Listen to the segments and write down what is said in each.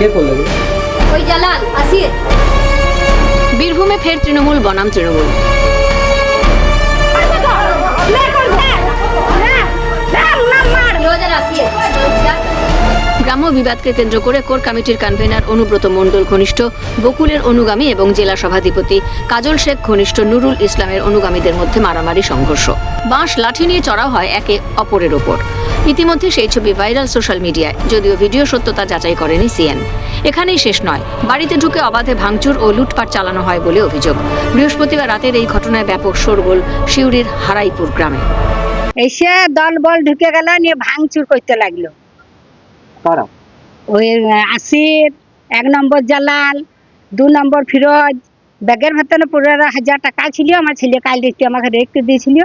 কে করল ওই জালাল আসির বীরভূমে ফের তৃণমূল বনাম তৃণমূল। বিবাদকে কেন্দ্র করে কোর কমিটির কনভেনার অনুব্রত মণ্ডল ঘনিষ্ঠ বকুলের অনুগামী এবং জেলা সভাধিপতি কাজল শেখ ঘনিষ্ঠ নুরুল ইসলামের অনুগামীদের মধ্যে মারামারি সংঘর্ষ। বাঁশ লাঠি নিয়ে চড়াও হয় একে অপরের ওপর। ইতিমধ্যে সেই ছবি ভাইরাল সোশ্যাল মিডিয়ায় যদিও ভিডিও সত্যতা যাচাই করেনি সিএন। এখানেই শেষ নয় বাড়িতে ঢুকে অবাধে ভাঙচুর ও লুটপাট চালানো হয় বলে অভিযোগ। বৃহস্পতিবার রাতের এই ঘটনায় ব্যাপক শোরগোল শিউরির হারাইপুর গ্রামে। এসে দল বল ঢুকে গেল নিয়ে ভাঙচুর করতে লাগল। ওই আসির এক নম্বর জালাল দু নম্বর ফিরোজ ব্যাগের ভেতরে পনেরো হাজার টাকা ছিল আমার ছেলে কাল দেখতে আমাকে রেখে দিয়েছিল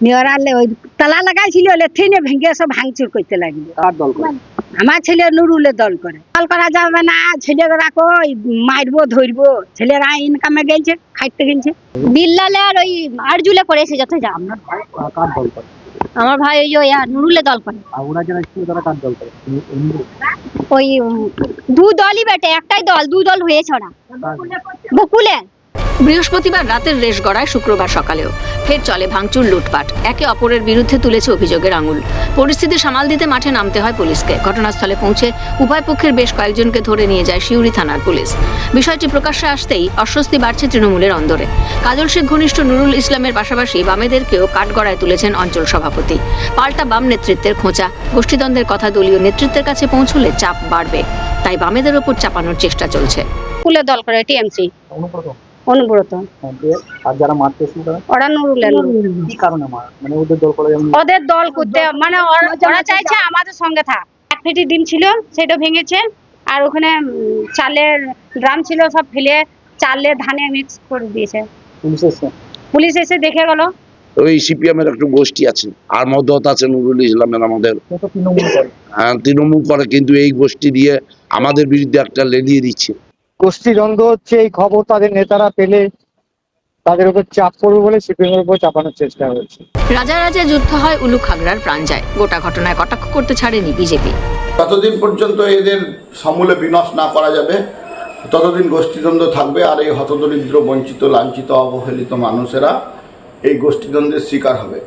নিয়ে ওই তালা লাগাইছিল লেথিনে ভেঙে সব ভাঙচুর করতে লাগল। দল করে? আমার ছেলে নুরুলের দল করে। দল করা যাবে না ছেলেরা কই মারবো ধরবো ছেলেরা ইনকামে গেছে খাইতে গেছে বিল্লালে আর ওই আরজুলে করেছে যত যা। আমার ভাই ওই ওই নুরুলে দল করে আর ওরা যারা ছিল তারা কার দল করে ওই দু দলই বেটে একটাই দল দু দল হয়েছে ওরা। বকুলের। বকুলে বৃহস্পতিবার রাতের রেশ গড়ায় শুক্রবার সকালেও। ফের চলে ভাঙচুর, লুটপাট। একে অপরের বিরুদ্ধে তুলেছে অভিযোগের আঙুল। পরিস্থিতি সামাল দিতে মাঠে নামতে হয় পুলিশকে। ঘটনাস্থলে পৌঁছে উভয় পক্ষের বেশ কয়েকজনকে ধরে নিয়ে যায় শিউরি থানার পুলিশ। বিষয়টি প্রকাশ্যে আসতেই অস্বস্তি বাড়ছে তৃণমূলের অন্দরে। কাজল শেখ, ঘনিষ্ঠ নুরুল ইসলামের পাশাপাশি বামেদেরকেও কাঠগড়ায় তুলেছেন অঞ্চল সভাপতি। পাল্টা বাম নেতৃত্বের খোঁচা। গোষ্ঠীদ্বন্দ্বের কথা দলীয় নেতৃত্বের কাছে পৌঁছলে চাপ বাড়বে। তাই বামেদের ওপর চাপানোর চেষ্টা চলছে। কুলের দল করে টিএমসি। অনুব্রত। অনুব্রত হ্যাঁ, দিয়ে আর যারা মারতে ওরা নুরুলের কি কারণে মার? মানে ওদের দল করে ওদের দল করতে মানে ওরা চাইছে আমাদের সঙ্গে থাক। এক পেটি ডিম ছিল সেটা ভেঙেছে আর ওখানে চালের ড্রাম ছিল সব ফেলে চালে ধানে মিক্স করে দিয়েছে। পুলিশ এসে দেখে গেল। ওই সিপিএম এর একটা গোষ্ঠী আছে। আর মদত আছে নুরুল ইসলামের আমাদের। তৃণমূল করে। তৃণমূল করে কিন্তু এই গোষ্ঠী দিয়ে আমাদের বিরুদ্ধে একটা লেলিয়ে দিচ্ছে। গোষ্ঠীদ্বন্দ্ব হচ্ছে এই খবর তাদের নেতারা পেলে তাদের উপর চাপ পড়বে বলে সিপিএম এর উপর চাপানোর চেষ্টা হয়েছে রাজা রাজা যুদ্ধ হয় উলু খাগড়ার প্রাণ যায় গোটা ঘটনায় কটাক্ষ করতে ছাড়েনি বিজেপি। ততদিন পর্যন্ত এদের সমূলে বিনাশ না করা যাবে ততদিন গোষ্ঠীদ্বন্দ্ব থাকবে আর এই হতদরিদ্র বঞ্চিত লাঞ্ছিত অবহেলিত মানুষেরা এই গোষ্ঠীদ্বন্দ্বের শিকার হবে।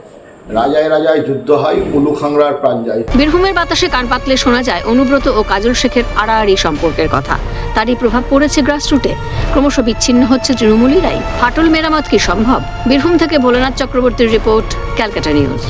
রাজায় রাজায় যুদ্ধ হয় উলুখাংড়ার প্রাণ যায় বীরভূমের বাতাসে কান পাতলে শোনা যায় অনুব্রত ও কাজল শেখের আড়াআড়ি সম্পর্কের কথা। তারই প্রভাব পড়েছে গ্রাসরুটে ক্রমশ বিচ্ছিন্ন হচ্ছে তৃণমূলীরাই। ফাটল মেরামত কি সম্ভব? বীরভূম থেকে ভোলানাথ চক্রবর্তীর রিপোর্ট ক্যালকাটা নিউজ।